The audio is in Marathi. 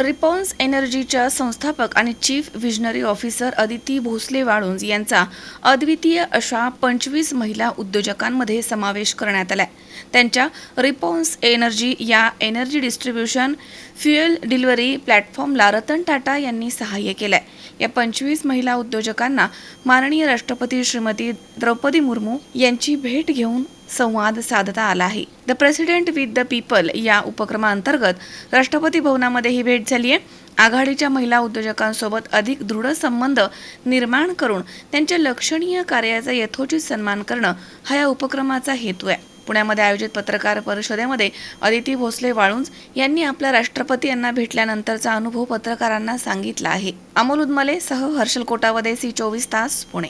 रिपॉन्स एनर्जीच्या संस्थापक आणि chief visionary officer Aditi Bhosale Walunj यांचा अद्वितीय अशा पंचवीस महिला उद्योजकांमध्ये समावेश करण्यात आला त्यांच्या रिपॉन्स एनर्जी या एनर्जी डिस्ट्रीब्युशन फ्युएल डिलिव्हरी प्लॅटफॉर्मला रतन टाटा यांनी सहाय्य केलंय. या पंचवीस महिला उद्योजकांना माननीय राष्ट्रपती श्रीमती द्रौपदी मुर्मू यांची भेट घेऊन संवाद साधता आला आहे. The president with the people या उपक्रमाअंतर्गत राष्ट्रपती भवनामध्ये ही भेट झाली आहे आघाडीच्या महिला उद्योजकांसोबत अधिक दृढ संबंध निर्माण करून त्यांच्या लक्षणीय कार्याचा यथोचित सन्मान करणं हा या उपक्रमाचा हेतू आहे. पुण्यामध्ये आयोजित पत्रकार परिषदेमध्ये अदिती भोसले वाळुंज यांनी आपल्या राष्ट्रपती यांना भेटल्यानंतरचा अनुभव पत्रकारांना सांगितला आहे. अमोल उदमले सह हर्षल कोटावदे सी चोवीस तास पुणे.